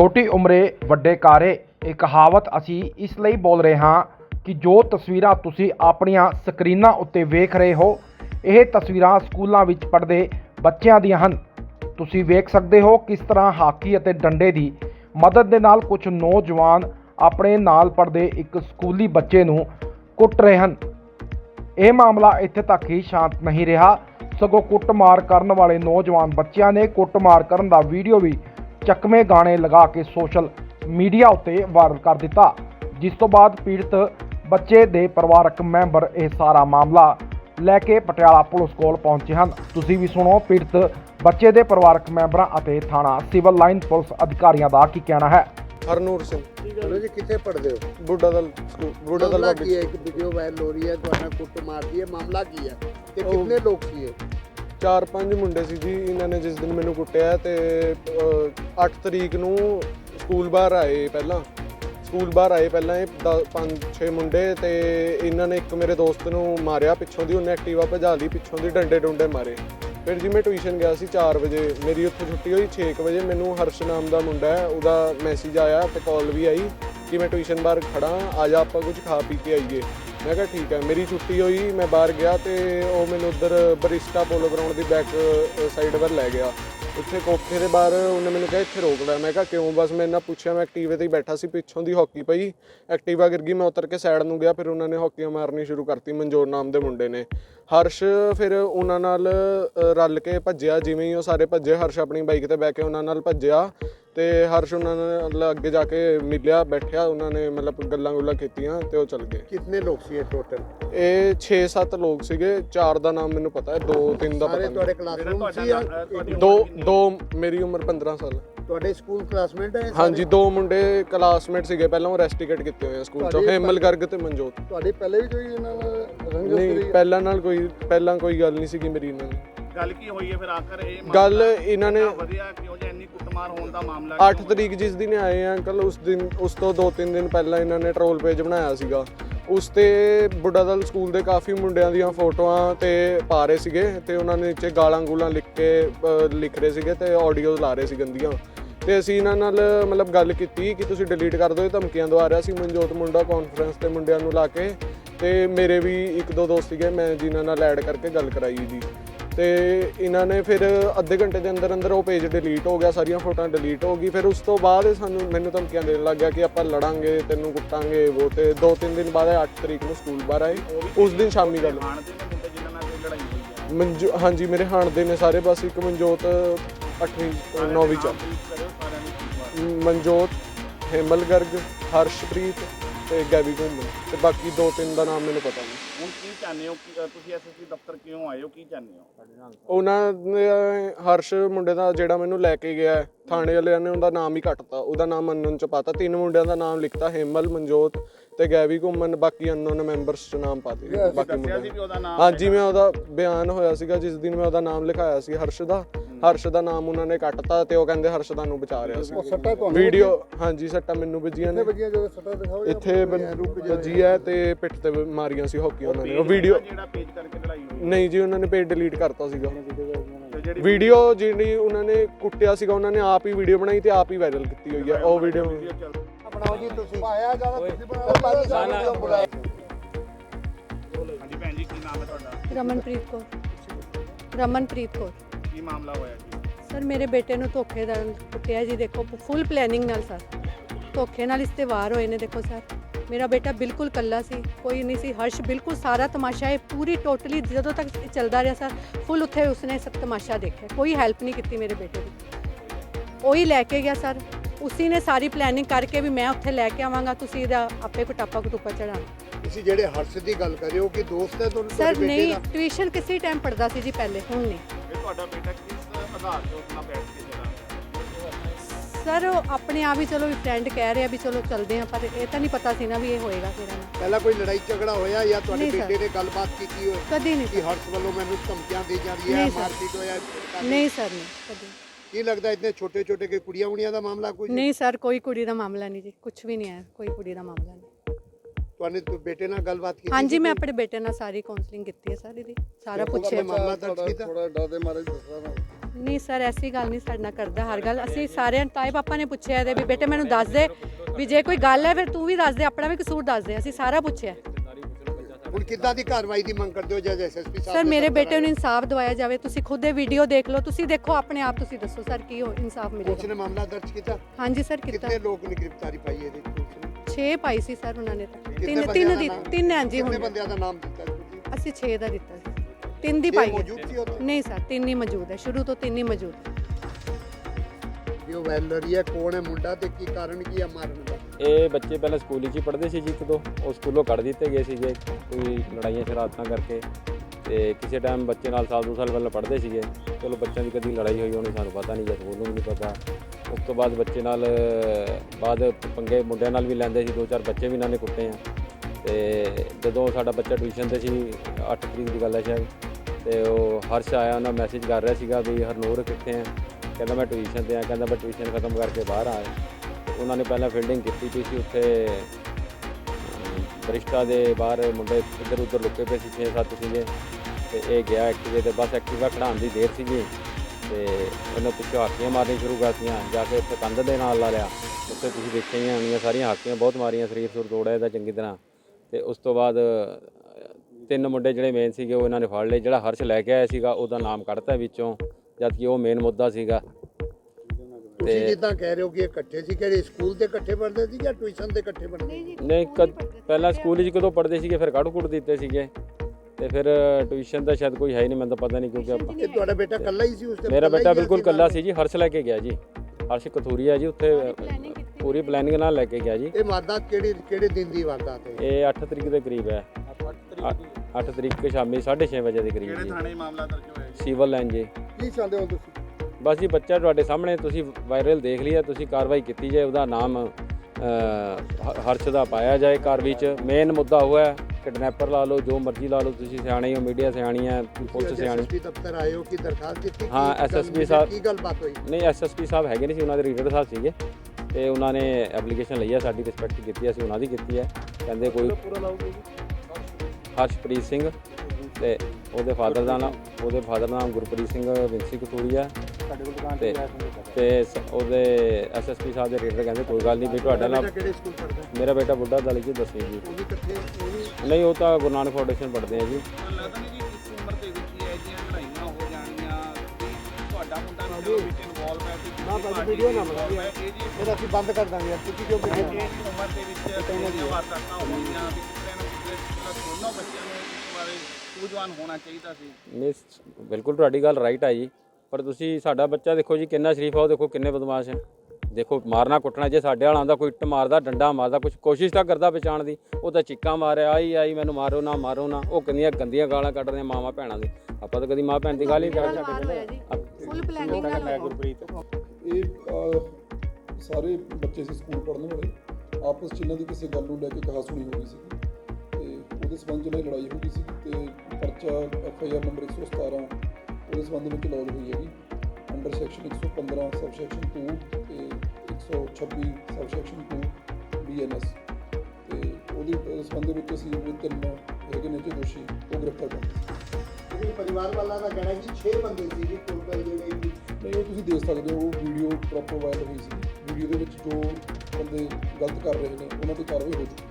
ਛੋਟੀ ਉਮਰੇ ਵੱਡੇ ਕਾਰੇ, ਇਹ ਕਹਾਵਤ ਅਸੀਂ ਇਸ ਲਈ ਬੋਲ ਰਹੇ ਹਾਂ ਕਿ ਜੋ ਤਸਵੀਰਾਂ ਤੁਸੀਂ ਆਪਣੀਆਂ ਸਕਰੀਨਾਂ ਉੱਤੇ ਵੇਖ ਰਹੇ ਹੋ, ਇਹ ਤਸਵੀਰਾਂ ਸਕੂਲਾਂ ਵਿੱਚ ਪੜ੍ਹਦੇ ਬੱਚਿਆਂ ਦੀਆਂ ਹਨ। ਤੁਸੀਂ ਵੇਖ ਸਕਦੇ ਹੋ ਕਿਸ ਤਰ੍ਹਾਂ ਹਾਕੀ ਅਤੇ ਡੰਡੇ ਦੀ ਮਦਦ ਦੇ ਨਾਲ ਕੁਝ ਨੌਜਵਾਨ ਆਪਣੇ ਨਾਲ ਪੜ੍ਹਦੇ ਇੱਕ ਸਕੂਲੀ ਬੱਚੇ ਨੂੰ ਕੁੱਟ ਰਹੇ ਹਨ। ਇਹ ਮਾਮਲਾ ਇੱਥੇ ਤੱਕ ਹੀ ਸ਼ਾਂਤ ਨਹੀਂ ਰਿਹਾ। ਸਗੋਂ ਕੁੱਟਮਾਰ ਕਰਨ ਵਾਲੇ ਨੌਜਵਾਨ ਬੱਚਿਆਂ ਨੇ ਕੁੱਟਮਾਰ ਕਰਨ ਦਾ ਵੀਡੀਓ ਵੀ ਚੱਕਵੇਂ ਗਾਣੇ ਲਗਾ ਕੇ ਸੋਸ਼ਲ ਮੀਡੀਆ ਉੱਤੇ ਵਾਇਰਲ ਕਰ ਦਿੱਤਾ। ਜਿਸ ਤੋਂ ਬਾਅਦ ਪੀੜਤ ਬੱਚੇ ਦੇ ਪਰਿਵਾਰਕ ਮੈਂਬਰ ਇਹ ਸਾਰਾ ਮਾਮਲਾ ਲੈ ਕੇ ਪਟਿਆਲਾ ਪੁਲਿਸ ਕੋਲ ਪਹੁੰਚੇ ਹਨ। ਤੁਸੀਂ ਵੀ ਸੁਣੋ ਪੀੜਤ ਬੱਚੇ ਦੇ ਪਰਿਵਾਰਕ ਮੈਂਬਰਾਂ ਅਤੇ ਥਾਣਾ ਸਿਵਲ ਲਾਈਨ ਪੁਲਿਸ ਅਧਿਕਾਰੀਆਂ ਦਾ ਕੀ ਕਹਿਣਾ ਹੈ। ਹਰਨੂਰ ਸਿੰਘ। ਚਲੋ ਜੀ ਕਿੱਥੇ ਪੜਦੇ ਹੋ? ਬੁੱਢਾ ਦਲ ਸਕੂਲ ਬੁੱਢਾ ਦਲ ਮਾਮਲਾ ਕੀ ਹੈ? ਇੱਕ ਵੀਡੀਓ ਵਾਇਰਲ ਹੋ ਰਹੀ ਹੈ ਤੁਹਾਡਾ ਕੁੱਟ ਮਾਰਦੀ ਹੈ। ਮਾਮਲਾ ਕੀ ਹੈ? ਤੇ ਕਿੰਨੇ ਲੋਕ ਸੀ ਇਹ? ਚਾਰ ਪੰਜ ਮੁੰਡੇ ਸੀ ਜੀ, ਇਹਨਾਂ ਨੇ ਜਿਸ ਦਿਨ ਮੈਨੂੰ ਕੁੱਟਿਆ ਤੇ 8 ਤਰੀਕ ਨੂੰ ਸਕੂਲ ਬਾਹਰ ਆਏ ਪਹਿਲਾਂ। ਸਕੂਲ ਬਾਹਰ ਆਏ ਪਹਿਲਾਂ ਇਹ 5 6 ਮੁੰਡੇ ਤੇ ਇਹਨਾਂ ਨੇ ਇੱਕ ਮੇਰੇ ਦੋਸਤ ਨੂੰ ਮਾਰਿਆ ਪਿੱਛੋਂ ਦੀ, ਉਹਨੇ ਐਕਟਿਵਾ ਭਜਾ ਲਈ, ਪਿੱਛੋਂ ਦੀ ਡੰਡੇ ਡੁੰਡੇ ਮਾਰੇ। ਫਿਰ ਜੀ ਮੈਂ ਟਿਊਸ਼ਨ ਗਿਆ ਸੀ 4 ਵਜੇ, ਮੇਰੀ ਉੱਥੇ ਛੁੱਟੀ ਹੋਈ 6 ਕੁ ਵਜੇ, ਮੈਨੂੰ ਹਰਸ਼ ਨਾਮ ਦਾ ਮੁੰਡਾ ਹੈ, ਉਹਦਾ ਮੈਸੇਜ ਆਇਆ ਤੇ ਕਾਲ ਵੀ ਆਈ ਕਿ ਮੈਂ ਟਿਊਸ਼ਨ ਬਾਹਰ ਖੜਾ ਆ ਜਾ ਆਪਾਂ ਕੁਝ ਖਾ ਪੀ ਕੇ ਆਈਏ। ਮੈਂ ਕਿਹਾ ਠੀਕ ਹੈ, ਮੇਰੀ ਛੁੱਟੀ ਹੋਈ, ਮੈਂ ਬਾਹਰ ਗਿਆ ਤੇ ਉਹ ਮੈਨੂੰ ਉਧਰ ਬਰਿਸਟਾ ਪੋਲੋ ਗਰਾਊਂਡ ਦੀ ਬੈਕ ਸਾਈਡ ਵੱਲ ਲੈ ਗਿਆ। ਉੱਥੇ ਕੋਠੇ ਦੇ ਬਾਹਰ ਉਹਨੇ ਮੈਨੂੰ ਕਿਹਾ, ਇੱਥੇ ਰੋਕ ਲੈ ਮੈਂ ਕਿਹਾ, ਕਿਉਂ? ਬਸ ਮੈਂ ਇਹਨਾਂ ਪੁੱਛਿਆ, ਮੈਂ ਐਕਟੀਵੇ ਤੇ ਹੀ ਬੈਠਾ ਸੀ, ਪਿੱਛੋਂ ਦੀ ਹਾਕੀ ਪਈ। ਐਕਟੀਵਾ ਗਿਰ ਗਈ, ਮੈਂ ਉਤਰ ਕੇ ਸਾਈਡ ਨੂੰ ਗਿਆ, ਫਿਰ ਉਹਨਾਂ ਨੇ ਹਾਕੀਆਂ ਮਾਰਨੀ ਸ਼ੁਰੂ ਕਰਤੀ ਮਨਜੋਰ ਨਾਮ ਦੇ ਮੁੰਡੇ ਨੇ। ਹਰਸ਼ ਫਿਰ ਉਹਨਾਂ ਨਾਲ ਰਲ ਕੇ ਭੱਜਿਆ ਜਿਵੇਂ ਹੀ ਉਹ ਸਾਰੇ ਭੱਜੇ ਹਰਸ਼ ਆਪਣੀ ਬਾਈਕ ਤੇ ਬੈ ਕੇ ਉਹਨਾਂ ਨਾਲ ਭੱਜਿਆ ਤੇ ਹਰਸ਼ ਉਹਨਾਂ ਨਾਲ ਅੱਗੇ ਜਾ ਕੇ ਮਿਲਿਆ ਬੈਠਿਆ ਉਹਨਾਂ ਨੇ ਮਤਲਬ ਗੱਲਾਂ ਗੁੱਲਾਂ ਕੀਤੀਆਂ ਤੇ ਉਹ ਚਲ ਗਏ। ਕਿੰਨੇ ਲੋਕ ਸੀ ਇਹ ਟੋਟਲ ਇਹ 6-7 ਲੋਕ ਸੀਗੇ ਚਾਰ ਦਾ ਨਾਮ ਮੈਨੂੰ ਪਤਾ ਹੈ ਦੋ ਤਿੰਨ ਦਾ ਸਾਰੇ ਪਤਾ ਤੁਹਾਡੇ ਨਹੀਂ ਕਲਾਸਰੂਮ ਸੀ ਦੋ ਦੋ ਮੇਰੀ ਉਮਰ 15 ਸਾਲ ਤੁਹਾਡੇ ਸਕੂਲ ਕਲਾਸਮੇਟ ਹੈ ਹਾਂਜੀ? ਦੋ ਮੁੰਡੇ ਕਲਾਸਮੇਟ ਸੀਗੇ ਪਹਿਲਾਂ ਉਹ ਰੈਸਟੀਕੇਟ ਕੀਤੇ ਹੋਏ ਆ ਸਕੂਲ ਚੋਂ ਹੇਮਲ ਗਰਗ ਤੇ ਮਨਜੋਤ ਤੁਹਾਡੀ ਪਹਿਲੇ ਵੀ ਕੋਈ ਇਹਨਾਂ ਨਾਲ ਰੰਜਿਸ਼ ਨਹੀਂ? ਪਹਿਲਾਂ ਨਾਲ ਕੋਈ ਪਹਿਲਾਂ ਕੋਈ ਗੱਲ ਨਹੀਂ ਸੀਗੀ ਮੇਰੀ ਇਹਨਾਂ ਨਾਲ ਗੱਲ ਕੀ ਹੋਈ ਹੈ ਫਿਰ ਆਖਰ ਇਹ ਮਾਮਲਾ ਗੱਲ ਇਹਨਾਂ ਨੇ ਵਧਿਆ ਕਿਉਂ ਜੇ ਇੰਨੀ ਕੁੱਟਮਾਰ ਹੋਣ ਦਾ ਮਾਮਲਾ 8 ਤਰੀਕ ਜਿਸ ਦਿਨ ਆਏ ਆ ਅੰਕਲ ਉਸ ਦਿਨ ਉਸ ਤੋਂ 2-3 ਦਿਨ ਪਹਿਲਾਂ ਇਹਨਾਂ ਨੇ ਟਰੋਲ ਪੇਜ ਬਣਾਇਆ ਸੀਗਾ ਉਸ ਤੇ ਬੁੱਢਾ ਦਲ ਸਕੂਲ ਦੇ ਕਾਫੀ ਮੁੰਡਿਆਂ ਦੀਆਂ ਫੋਟੋਆਂ ਤੇ ਪਾ ਰਹੇ ਸੀਗੇ ਤੇ ਉਹਨਾਂ ਨੇ ਨੀਚੇ ਗਾਲਾਂ ਗੂਲਾਂ ਲਿਖ ਕੇ ਲਿਖ ਰਹੇ ਸੀਗੇ ਤੇ ਆਡੀਓ ਲਾ ਰਹੇ ਸੀ ਗੰਦੀਆਂ ਤੇ ਅਸੀਂ ਇਹਨਾਂ ਨਾਲ ਮਤਲਬ ਗੱਲ ਕੀਤੀ ਕਿ ਤੁਸੀਂ ਡਿਲੀਟ ਕਰ ਦਿਓ ਇਹ ਧਮਕੀਆਂ ਦਵਾ ਰਿਹਾ ਸੀ ਮਨਜੋਤ ਮੁੰਡਾ ਕਾਨਫਰੰਸ ਤੇ ਮੁੰਡਿਆਂ ਨੂੰ ਲਾ ਕੇ ਤੇ ਮੇਰੇ ਵੀ ਇੱਕ ਦੋ ਦੋਸਤ ਸੀਗੇ ਮੈਂ ਜਿਨ੍ਹਾਂ ਨਾਲ ਐਡ ਕਰਕੇ ਗੱਲ ਕਰਾਈ ਜੀ। ਤੇ ਇਹਨਾਂ ਨੇ ਫਿਰ ਅੱਧੇ ਘੰਟੇ ਦੇ ਅੰਦਰ ਅੰਦਰ ਉਹ ਪੇਜ ਡਿਲੀਟ ਹੋ ਗਿਆ ਸਾਰੀਆਂ ਫੋਟੋਆਂ ਡਿਲੀਟ ਹੋ ਗਈ। ਫਿਰ ਉਸ ਤੋਂ ਬਾਅਦ ਇਹ ਸਾਨੂੰ ਮੈਨੂੰ ਧਮਕੀਆਂ ਦੇਣ ਲੱਗ ਗਿਆ ਕਿ ਆਪਾਂ ਲੜਾਂਗੇ ਤੈਨੂੰ ਕੁੱਟਾਂਗੇ ਉਹ ਤੇ ਦੋ ਤਿੰਨ ਦਿਨ ਬਾਅਦ 8 ਤਰੀਕ ਨੂੰ ਸਕੂਲ ਬਾਹਰ ਆਏ। ਉਸ ਦਿਨ ਸ਼ਾਮੀ ਗੱਲ। ਹੋਈ ਹੈ ਮਨਜੋ ਹਾਂਜੀ ਮੇਰੇ ਹਾਣ ਦੇ ਨੇ ਸਾਰੇ ਬਸ ਇੱਕ ਮਨਜੋਤ 8ਵੀਂ 9ਵੀਂ ਚ। ਮਨਜੋਤ ਹੇਮਲ ਗਰਗ ਹਰਸ਼ਪ੍ਰੀਤ ਤੇ ਗੈਵੀ ਘੁੰਮਣ। ਤੇ ਬਾਕੀ ਦੋ ਤਿੰਨ ਦਾ ਨਾਮ ਮੈਨੂੰ ਪਤਾ ਨਹੀਂ। ਹੁਣ ਕੀ ਚਾਹੁੰਦੇ ਹੋ? ਕਿ ਤੁਸੀਂ ਐਸਐਸਪੀ ਦਫ਼ਤਰ ਕਿਉਂ ਆਏ ਹੋ? ਕੀ ਚਾਹੁੰਦੇ ਹੋ? ਉਹਨਾਂ ਨੇ ਹਰਸ਼ ਮੁੰਡੇ ਦਾ ਜਿਹੜਾ ਮੈਨੂੰ ਲੈ ਕੇ ਗਿਆ ਹੈ, ਥਾਣੇ ਵਾਲਿਆਂ ਨੇ ਉਹਦਾ ਨਾਮ ਹੀ ਕੱਟਤਾ। ਉਹਦਾ ਨਾਮ ਅਨਨੋਨ ਚ ਪਾਤਾ। ਤਿੰਨ ਮੁੰਡਿਆਂ ਦਾ ਨਾਮ ਲਿਖਤਾ ਹੇਮਲ ਮਨਜੋਤ ਤੇ ਗੈਵੀ ਘੁੰਮਣ। ਬਾਕੀ ਅਨਨੋਨ ਮੈਂਬਰਸ ਚ ਨਾਮ ਪਾਤੇ ਬਾਕੀ ਮੁੰਡਿਆਂ ਸੀ ਦੇ। ਵੀ ਉਹਦਾ ਨਾਮ ਹਾਂਜੀ ਮੈਂ ਉਹਦਾ ਬਿਆਨ ਹੋਇਆ ਸੀਗਾ ਜਿਸ ਦਿਨ ਮੈਂ ਉਹਦਾ ਨਾਮ ਲਿਖਾਇਆ ਸੀ ਹਰਸ਼ ਦਾ। ਹਰਸ਼ ਦਾ ਨਾਮ ਉਹਨਾਂ ਨੇ ਕੱਟਤਾ ਤੇ ਉਹ ਕਹਿੰਦੇ ਹਰਸ਼ ਤੁਹਾਨੂੰ ਬਚਾ ਰਿਹਾ ਸੀ। ਵੀਡੀਓ ਹਾਂਜੀ ਸੱਟਾਂ ਮੈਨੂੰ ਵੱਜੀਆਂ ਨੇ। ਇੱਥੇ। ਵੱਜੀ ਹੈ ਤੇ ਪਿੱਠ ਤੇ ਮਾਰੀਆਂ ਸੀ ਹਾਕੀ ਉਹਨਾਂ ਨੇ। ਉਹ ਵੀਡੀਓ ਨਹੀਂ ਜੀ ਉਹਨਾਂ ਨੇ ਪੇਜ ਡਿਲੀਟ ਕਰਤਾ ਸੀਗਾ। ਜਿਹੜੀ ਵੀਡੀਓ ਜਿਹੜੀ ਉਹਨਾਂ ਨੇ ਕੁੱਟਿਆ ਸੀਗਾ ਉਹਨਾਂ ਨੇ ਆਪ ਹੀ ਵੀਡੀਓ ਬਣਾਈ ਤੇ ਆਪ ਹੀ ਵਾਇਰਲ ਕੀਤੀ ਹੋਈ ਹੈ। ਉਹ ਵੀਡੀਓ ਬਣਾਓ ਜੀ ਤੁਸੀਂ ਆਇਆ ਜ਼ਿਆਦਾ ਤੁਸੀਂ ਬਣਾਓ ਸਾਨੂੰ ਬੁਲਾਇਆ ਹਾਂਜੀ ਭੈਣ ਜੀ ਕੀ ਨਾਮ ਹੈ ਤੁਹਾਡਾ? ਰਮਨਪ੍ਰੀਤ ਕੌਰ। ਰਮਨਪ੍ਰੀਤ ਕੌਰ। ਕੀ ਮਾਮਲਾ ਹੋਇਆ ਜੀ? ਸਰ ਮੇਰੇ ਬੇਟੇ ਨੂੰ ਧੋਖੇ ਨਾਲ ਕੁੱਟਿਆ ਜੀ ਦੇਖੋ ਫੁੱਲ ਪਲੈਨਿੰਗ ਨਾਲ ਸਰ। ਧੋਖੇ ਨਾਲ ਇਸ ਤੇ ਵਾਰ ਹੋਏ ਨੇ ਦੇਖੋ ਸਰ। ਮੇਰਾ ਬੇਟਾ ਬਿਲਕੁਲ ਕੱਲਾ ਸੀ ਕੋਈ ਨਹੀਂ ਸੀ ਹਰਸ਼ ਬਿਲਕੁਲ ਸਾਰਾ ਤਮਾਸ਼ਾ ਇਹ ਪੂਰੀ ਟੋਟਲੀ ਜਦੋਂ ਤੱਕ ਚੱਲਦਾ ਰਿਹਾ ਸਰ ਫੁੱਲ ਉੱਥੇ ਉਸਨੇ ਸਭ ਤਮਾਸ਼ਾ ਦੇਖਿਆ ਕੋਈ ਹੈਲਪ ਨਹੀਂ ਕੀਤੀ ਮੇਰੇ ਬੇਟੇ ਦੀ। ਉਹੀ ਲੈ ਕੇ ਗਿਆ ਸਰ ਉਸੀ ਨੇ ਸਾਰੀ ਪਲੈਨਿੰਗ ਕਰਕੇ ਵੀ ਮੈਂ ਉੱਥੇ ਲੈ ਕੇ ਆਵਾਂਗਾ ਤੁਸੀਂ ਇਹਦਾ ਆਪੇ ਕਟਾਪਾ ਕਟੂਪਾ ਚੜਾਉਣਾ ਤੁਸੀਂ ਜਿਹੜੇ ਹਰਸ਼ ਦੀ ਗੱਲ ਕਰ ਰਹੇ ਹੋ ਕਿ ਦੋਸਤ ਹੈ ਤੁਹਾਨੂੰ ਸਰ ਨਹੀਂ ਟਿਊਸ਼ਨ ਕਿਸੇ ਟਾਈਮ ਪੜਦਾ ਸੀ ਜੀ ਪਹਿਲੇ ਹੁਣ ਨਹੀਂ। ਇਹ ਤੁਹਾਡਾ ਬੇਟਾ ਕਿਸ ਆਧਾਰ ਤੇ ਉਤਨਾ ਬੈਠ ਸਰ ਉਹ ਆਪਣੇ ਆਪ ਹੀ ਚਲੋ ਵੀ ਫਰੈਂਡ ਕਹਿ ਰਿਹਾ ਵੀ ਚਲੋ ਚੱਲਦੇ ਆ ਪਰ ਇਹ ਤਾਂ ਨਹੀਂ ਪਤਾ ਸੀ ਨਾ ਵੀ ਇਹ ਹੋਏਗਾ ਫਿਰ ਨਾਲ ਪਹਿਲਾਂ ਕੋਈ ਲੜਾਈ ਝਗੜਾ ਹੋਇਆ ਜਾਂ ਤੁਹਾਡੇ ਨਹੀਂ ਸਰ। ਬੇਟੇ ਨੇ ਗੱਲਬਾਤ ਕੀਤੀ ਹੋਏ ਕਦੀ ਨਹੀਂ ਕਿ ਹਰਸ਼ ਵੱਲੋਂ ਮੈਨੂੰ ਧਮਕੀਆਂ ਦੇ ਜਾ ਰਹੀ ਹੈ ਨਹੀਂ ਸਰ। ਮਾਰਪੀਟ ਹੋਇਆ ਨਹੀਂ ਸਰ ਨਹੀਂ ਕਦੀ। ਕੀ ਲੱਗਦਾ ਇਤਨੇ ਛੋਟੇ ਛੋਟੇ ਕੇ ਕੁੜੀਆਂ ਉੜੀਆਂ ਦਾ ਮਾਮਲਾ ਕੋਈ? ਨਹੀਂ ਸਰ ਕੋਈ ਕੁੜੀ ਦਾ ਮਾਮਲਾ ਨਹੀਂ ਜੀ ਕੁਝ ਵੀ ਨਹੀਂ ਹੈ ਕੋਈ ਕੁੜੀ ਦਾ ਮਾਮਲਾ ਨਹੀਂ। ਤੁਹਾਨੇ ਤੇ ਬੇਟੇ ਨਾਲ ਗੱਲਬਾਤ ਕੀਤੀ ਹਾਂਜੀ ਮੈਂ? ਆਪਣੇ ਬੇਟੇ ਨਾਲ ਸਾਰੀ ਕਾਉਂਸਲਿੰਗ ਕੀਤੀ ਹੈ ਸਰ ਇਹਦੀ ਸਾਰਾ ਪੁੱਛਿਆ। ਮਾਮਲਾ ਦਰਜ ਕੀਤਾ? ਥੋੜਾ ਡਰ ਦੇ ਮਾਰੇ ਦੱਸਦਾ ਨਾ ਨਹੀਂ ਸਰ ਐਸੀ ਗੱਲ ਨਹੀਂ ਸਾਡੇ ਨਾਲ ਕਰਦਾ ਹਰ ਗੱਲ। ਅਸੀਂ ਸਾਰਿਆਂ ਤਾਏ ਪਾਪਾ ਨੇ ਪੁੱਛਿਆ ਇਹਦੇ ਵੀ ਬੇਟੇ ਮੈਨੂੰ ਦੱਸ ਦੇ ਵੀ ਜੇ ਕੋਈ ਗੱਲ ਹੈ ਫਿਰ ਤੂੰ ਵੀ ਦੱਸ ਦੇ ਆਪਣਾ ਵੀ ਕਸੂਰ ਦੱਸ ਦੇ ਅਸੀਂ ਸਾਰਾ ਪੁੱਛਿਆ। ਹੁਣ ਕਿੱਦਾਂ ਦੀ ਕਾਰਵਾਈ ਦੀ ਮੰਗ ਕਰਦੇ ਹੋ ਜਦ ਐਸਐਸਪੀ ਸਾਹਿਬ ਸਰ ਮੇਰੇ ਬੇਟੇ ਨੂੰ? ਇਨਸਾਫ ਦਿਵਾਇਆ ਜਾਵੇ ਤੁਸੀਂ ਖੁਦ ਇਹ ਵੀਡੀਓ ਦੇਖ ਲਓ ਤੁਸੀਂ ਦੇਖੋ ਆਪਣੇ ਆਪ ਤੁਸੀਂ ਦੱਸੋ ਸਰ ਕੀ ਹੋ ਇਨਸਾਫ ਪੁਲਿਸ ਮਿਲੇਗਾ ਨੇ ਮਾਮਲਾ ਦਰਜ ਕੀਤਾ? ਹਾਂਜੀ ਸਰ ਕੀਤਾ। ਕਿੰਨੇ ਲੋਕ ਨੇ ਗ੍ਰਿਫਤਾਰੀ ਪਾਈ ਇਹਦੇ ਵਿੱਚ ਪੁਲਿਸ ਨੇ? 6 ਪਾਈ ਸੀ ਸਰ ਉਹਨਾਂ ਨੇ ਕਿੰਨੇ ਤਿੰਨ ਤਿੰਨ ਦਾ? ਤਿੰਨ ਹਾਂਜੀ ਕਿੰਨੇ ਹੁਣ। ਬੰਦਿਆਂ ਦਾ ਨਾਮ ਦਿੱਤਾ ਅਸੀਂ 6 ਦਾ ਦਿੱਤਾ ਤਿੰਨ ਦੀ ਪਾਈ ਹੈ ਮੌਜੂਦ ਸੀ ਉੱਥੇ? ਨਹੀਂ ਸਰ ਤਿੰਨ ਹੀ ਮੌਜੂਦ ਹੈ। ਸ਼ੁਰੂ ਤੋਂ ਤਿੰਨ ਹੀ ਮੌਜੂਦ ਹੈ। ਜੋ ਵੈਲ ਰਹੀ ਹੈ ਕੌਣ ਹੈ ਮੁੰਡਾ ਤੇ ਕੀ ਕਾਰਨ ਕੀ ਹੈ ਮਾਰਨ ਦਾ? ਇਹ ਬੱਚੇ ਪਹਿਲਾਂ ਸਕੂਲ ਵਿੱਚ ਹੀ ਪੜ੍ਹਦੇ ਸੀ ਜੀ ਇੱਕ ਦੋ। ਉਹ ਸਕੂਲੋਂ ਕੱਢ ਦਿੱਤੇ ਗਏ ਸੀਗੇ। ਕੋਈ ਲੜਾਈਆਂ ਸ਼ਰਾਰਤਾਂ ਕਰਕੇ। ਤੇ ਕਿਸੇ ਟਾਈਮ ਬੱਚੇ ਨਾਲ ਸਾਲ ਦੋ ਸਾਲ ਪਹਿਲਾਂ ਪੜ੍ਹਦੇ ਸੀਗੇ। ਚਲੋ ਬੱਚਿਆਂ ਦੀ ਕਦੀ ਲੜਾਈ ਹੋਈ ਹੋਣੀ ਸਾਨੂੰ ਪਤਾ ਨਹੀਂ ਜਾਂ ਸਕੂਲ ਨੂੰ ਵੀ ਨਹੀਂ ਪਤਾ। ਉਸ ਤੋਂ ਬਾਅਦ ਬੱਚੇ ਨਾਲ ਬਾਅਦ ਪੰਗੇ ਮੁੰਡਿਆਂ ਨਾਲ ਵੀ ਲੈਂਦੇ ਸੀ। ਦੋ ਚਾਰ ਬੱਚੇ ਵੀ ਇਹਨਾਂ ਨੇ ਕੁੱਟੇ ਆ। ਤੇ ਜਦੋਂ ਸਾਡਾ ਬੱਚਾ ਟਿਊਸ਼ਨ ਤੇ ਸੀ 8 ਤਰੀਕ ਦੀ ਗੱਲ ਹੈ ਸ਼ਾਇਦ। ਤੇ ਉਹ ਹਰਸ਼ ਆਇਆ ਉਹਨਾਂ ਮੈਸੇਜ ਕਰ ਰਿਹਾ ਸੀਗਾ ਵੀ ਹਰਨੂਰ ਕਿੱਥੇ ਹੈ? ਕਹਿੰਦਾ ਮੈਂ ਟਿਊਸ਼ਨ ਤੇ ਆ ਕਹਿੰਦਾ ਮੈਂ ਟਿਊਸ਼ਨ ਖਤਮ ਕਰਕੇ ਬਾਹਰ ਆਇਆ। ਉਹਨਾਂ ਨੇ ਪਹਿਲਾਂ ਫੀਲਡਿੰਗ ਕੀਤੀ ਪਈ ਸੀ ਉੱਥੇ। ਅਮ, ਦੇ ਬਾਹਰ ਮੁੰਡੇ ਇੱਧਰ ਉੱਧਰ ਲੁੱਕੇ ਪਏ ਸੀ 6-7 ਸੀਗੇ। ਤੇ ਇਹ ਗਿਆ ਐਕਟਿਵੇ ਤੇ ਬਸ ਐਕਟਿਵਾ ਖੜਾਉਣ ਦੀ ਦੇਰ ਸੀਗੀ। ਤੇ ਉਹਨੇ ਪਿੱਛੇ ਹਾਕੀਆਂ ਮਾਰਨੀ ਸ਼ੁਰੂ ਕਰਤੀਆਂ ਜਾ ਕੇ ਉੱਥੇ ਕੰਧ ਦੇ ਨਾਲ ਲਾ ਲਿਆ। ਉੱਥੇ ਤੁਸੀਂ ਦੇਖਿਆ ਹੀ ਹੋਣੀਆਂ ਸਾਰੀਆਂ ਹਾਕੀਆਂ ਬਹੁਤ ਮਾਰੀਆਂ ਸਰੀਰ ਸੁਰ ਤੋੜਿਆ ਇਹਦਾ ਚੰਗੀ ਤਰ੍ਹਾਂ। ਤੇ ਉਸ ਤੋਂ ਬਾਅਦ ਤਿੰਨ ਮੁੰਡੇ ਜਿਹੜੇ ਮੇਨ ਸੀਗੇ ਉਹ ਇਹਨਾਂ ਨੇ ਫੜ ਲਏ। ਜਿਹੜਾ ਹਰਸ਼ ਲੈ ਕੇ ਆਇਆ ਸੀਗਾ ਉਹਦਾ ਨਾਮ ਕੱਢਤਾ ਵਿੱਚੋਂ ਜਦ ਕਿ ਉਹ ਮੇਨ ਮੁੱਦਾ ਸੀਗਾ। ਤੁਸੀਂ ਜਿੱਦਾਂ ਕਹਿ ਰਹੇ ਹੋ ਕਿ ਇਹ ਇਕੱਠੇ ਸੀ ਕਿਹੜੇ ਸਕੂਲ ਦੇ ਇਕੱਠੇ ਪੜ੍ਹਦੇ ਸੀ ਜਾਂ ਟਿਊਸ਼ਨ ਦੇ ਇਕੱਠੇ ਪੜ੍ਹਦੇ ਸੀ? ਨਹੀਂ ਕਦ ਪਹਿਲਾਂ ਸਕੂਲ ਵਿੱਚ ਕਦੋਂ ਪੜ੍ਹਦੇ ਸੀਗੇ ਫਿਰ ਕੱਢ ਕੁੱਟ ਦਿੱਤੇ ਸੀਗੇ। ਤੇ ਫਿਰ ਟਿਊਸ਼ਨ ਦਾ ਸ਼ਾਇਦ ਕੋਈ ਹੈ ਹੀ ਨਹੀਂ ਮੈਨੂੰ ਤਾਂ ਪਤਾ ਨਹੀਂ ਕਿਉਂਕਿ ਆਪਾਂ ਇਹ ਤੁਹਾਡਾ ਬੇਟਾ ਕੱਲਾ ਹੀ ਸੀ ਉਸ ਮੇਰਾ ਇਕੱਲਾ ਹੀ ਬੇਟਾ ਬਿਲਕੁਲ? ਕੱਲਾ ਸੀ ਜੀ ਹਰਸ਼ ਲੈ ਕੇ ਗਿਆ ਜੀ। ਹਰਸ਼ ਕਥੂਰੀਆ ਜੀ ਉੱਥੇ ਪੂਰੀ ਪਲੈਨਿੰਗ ਨਾਲ ਲੈ ਕੇ ਗਿਆ ਜੀ। ਇਹ ਵਾਰਦਾਤ ਕਿਹੜੀ ਕਿਹੜੇ ਦਿਨ ਦੀ ਵਾਰਦਾਤ ਹੈ? ਇਹ 8 ਤਰੀਕ ਦੇ ਕਰੀਬ ਹੈ। 8 ਤਰੀਕ ਕੇ ਸ਼ਾਮੀ 6:30 ਵਜੇ ਦੇ ਕਰੀਬ ਕਿਹੜੇ ਜੀ। ਥਾਣੇ ਮਾਮਲਾ ਦਰਜ ਹੋਇਆ ਜੀ? ਸਿਵਲ ਲਾਈਨ ਜੀ। ਕੀ ਚਾਹੁੰਦੇ ਹੋ ਤੁਸੀਂ? ਬਸ ਜੀ ਬੱਚਾ ਤੁਹਾਡੇ ਸਾਹਮਣੇ ਤੁਸੀਂ ਵਾਇਰਲ ਦੇਖ ਲਿਆ ਤੁਸੀਂ ਕਾਰਵਾਈ ਕੀਤੀ ਜਾਏ ਉਹਦਾ ਨਾਮ ਹ- ਹਰਸ਼ ਦਾ ਪਾਇਆ ਜਾਏ ਕਾਰਵਾਈ ਚ ਮੇਨ ਮੁੱਦਾ ਹੋਇਆ ਹੈ ਕਿਡਨੈਪਰ ਲਾ ਲਓ ਜੋ ਮਰਜ਼ੀ ਲਾ ਲਓ ਤੁਸੀਂ ਸਿਆਣੇ ਹੋ ਮੀਡੀਆ ਸਿਆਣੀ ਹੈ ਪੁਲਿਸ ਸਿਆਣੀ। ਐਸਐਸਪੀ ਦਫ਼ਤਰ ਆਏ ਹੋ ਕੀ ਦਰਖਾਸਤ ਦਿੱਤੀ? ਕੀ ਹਾਂ, ਗੱਲ SSP ਹੋਈ? ਸਾਹਿਬ- ਕੀ ਗੱਲਬਾਤ ਹੋਈ? ਨਹੀਂ ਐਸਐਸਪੀ ਸਾਹਿਬ ਹੈਗੇ ਨਹੀਂ ਸੀ ਉਹਨਾਂ ਦੇ ਰੀਡਰ ਸਾਹਿਬ ਸੀਗੇ। ਤੇ ਉਹਨਾਂ ਨੇ ਐਪਲੀਕੇਸ਼ਨ ਲਈ ਹੈ ਸਾਡੀ ਰਿਸਪੈਕਟ ਕੀਤੀ ਹੈ ਅਸੀਂ ਉਹਨਾਂ ਦੀ ਕੀਤੀ ਹੈ ਕਹਿੰਦੇ ਕੋਈ ਹਰਸ਼ਪ੍ਰੀਤ ਸਿੰਘ ਤੇ ਉਹਦੇ ਫਾਦਰ ਦਾ ਨਾਮ ਉਹਦੇ ਫਾਦਰ ਦਾ ਨਾਮ ਗੁਰਪ੍ਰੀਤ ਸਿੰਘ ਵਿੰਸੀ ਕਤੂਰੀਆ ਤੇ ਤੇ ਸ- ਉਹਦੇ ਐਸਐਸਪੀ ਸਾਹਿਬ ਦੇ ਰੀਡਰ ਕਹਿੰਦੇ ਕੋਈ ਗੱਲ ਨਹੀਂ ਵੀ ਤੁਹਾਡਾ ਨਾਮ ਕਿਹੜੇ ਸਕੂਲ? ਮੇਰਾ ਬੇਟਾ ਬੁੱਢਾ ਦਲ ਜੀ ਦਸਵੀਂ ਜੀ। ਉਹ ਵੀ ਇਕੱਠੇ ਉਹ ਵੀ ਨਹੀਂ ਉਹ ਤਾਂ ਗੁਰੂ ਨਾਨਕ ਫਾਊਂਡੇਸ਼ਨ ਪੜ੍ਹਦੇ ਆ ਜੀ। ਮੈਨੂੰ ਲੱਗਦਾ ਨਹੀਂ ਜੀ ਇਸ ਉਮਰ ਦੇ ਵਿੱਚ ਹੀ ਇਹ ਜਿਹੀਆਂ ਲੜਾਈਆਂ ਹੋ ਜਾਣੀਆਂ ਵੀ ਤੁਹਾਡਾ ਮੁੰਡਾ ਵੀ ਵਿੱਚ ਇਨਵੋਲਵ ਹੈ ਤੇ ਨਾ ਭਾਜੀ, ਤੁਹਾਡੀ ਵੀਡੀਓ ਨਾ involve ਬਣਾਓ। ਹੈ, ਇਹ ਜੀ ਫਿਰ ਅਸੀਂ ਬੰਦ ਕਰ ਦਾਂਗੇ ਯਾਰ ਤੁਸੀਂ ਕਿਉਂ ਇਹ ਵੀਡੀਓ ਜੀ ਉਮਰ ਦੇ ਵਿੱਚ ਇਹਦੀਆਂ ਵਾਰਦਾਤਾਂ ਹੋਈਆਂ ਵੀ ਕਿਸੇ ਨਾ ਕਿਸੇ ਤਰ੍ਹਾਂ ਦੋਨੋਂ ਬੱਚਿਆਂ ਨੂੰ ਇਸ ਬਾਰੇ ਸੂਝਵਾਨ ਹੋਣਾ ਚਾਹੀਦਾ ਸੀ ਨਹੀਂ ਸ- ਬਿਲਕੁਲ ਤੁਹਾਡੀ ਗੱਲ ਰਾਈਟ ਹੈ ਜੀ। ਪਰ ਤੁਸੀਂ ਸਾਡਾ ਬੱਚਾ ਦੇਖੋ ਜੀ ਕਿੰਨਾ ਸ਼ਰੀਫ ਆ ਉਹ ਦੇਖੋ ਕਿੰਨੇ ਬਦਮਾਸ਼ ਹੈ ਦੇਖੋ ਮਾਰਨਾ ਕੁੱਟਣਾ ਜੇ ਸਾਡੇ ਵਾਲਾ ਆਉਂਦਾ ਕੋਈ ਇੱਟ ਮਾਰਦਾ ਡੰਡਾ ਮਾਰਦਾ ਕੁਝ ਕੋਸ਼ਿਸ਼ ਤਾਂ ਕਰਦਾ ਬਚਾਉਣ ਦੀ। ਉਹ ਤਾਂ ਚੀਕਾਂ ਮਾਰਿਆ ਆਈ ਆਈ ਮੈਨੂੰ ਮਾਰੋ ਨਾ ਮਾਰੋ ਨਾ। ਉਹ ਕਿੰਨੀਆਂ ਗੰਦੀਆਂ ਗਾਲਾਂ ਕੱਢ ਰਹੀਆਂ ਮਾਵਾਂ ਭੈਣਾਂ ਦੇ। ਆਪਾਂ ਤਾਂ ਕਦੀ ਮਾਂ ਭੈਣ ਦੀ ਗਾਲ ਹੀ। ਜੀ ਫੁੱਲ ਪਲੈਨਿੰਗ ਨਾਲ ਹੋਇਆ। ਇਹ ਅਹ, ਸਾਰੇ ਬੱਚੇ ਸੀ ਸਕੂਲ ਪੜ੍ਹਨ ਵਾਲੇ। ਆਪਸ 'ਚ ਇਹਨਾਂ ਦੀ ਕਿਸੇ ਗੱਲ ਨੂੰ ਲੈ ਕੇ ਕਹਾਸੁਣੀ ਹੋ ਗਈ ਸੀ। ਉਹਦੇ ਸੰਬੰਧ 'ਚ ਇਹਨਾਂ ਦੀ ਲੜਾਈ ਹੋ ਗਈ ਸੀ ਤੇ ਪਰਚਾ ਐਫ ਆਈ ਆਰ ਨੰਬਰ 117 ਉਹਦੇ ਸੰਬੰਧ ਵਿੱਚ ਲੌਜ ਹੋਈ ਹੈਗੀ ਅੰਡਰ ਸੈਕਸ਼ਨ 115 ਸਬ ਸੈਕਸ਼ਨ 2 ਤੇ 126 ਸਬ ਸੈਕਸ਼ਨ 2 ਬੀਐਨਐਸ ਤੇ ਉਹਦੇ ਸੰਬੰਧ ਵਿੱਚ ਅਸੀਂ ਜਿਹੜੇ ਤਿੰਨ ਹੈਗੇ ਨੇ ਜੋ ਦੋਸ਼ੀ ਉਹ ਗ੍ਰਿਫਤਾਰ ਕਰ ਇਹ ਪਰਿਵਾਰ ਵਾਲਾ ਦਾ ਕਹਿਣਾ ਕਿ 6 ਬੰਦੇ ਸੀ ਜੀ ਟੋਟਲ ਜਿਹੜੇ ਨਹੀਂ ਉਹ ਤੁਸੀਂ ਦੇਖ ਸਕਦੇ ਹੋ ਉਹ ਵੀਡੀਓ ਪ੍ਰੋਪਰ ਵਾਇਰਲ ਹੋਈ ਸੀ। ਵੀਡੀਓ ਦੇ ਵਿੱਚ ਜੋ ਬੰਦੇ ਗਲਤ ਕਰ ਰਹੇ ਨੇ ਉਹਨਾਂ ਤੇ ਕਾਰਵਾਈ ਹੋ ਚੁੱਕੀ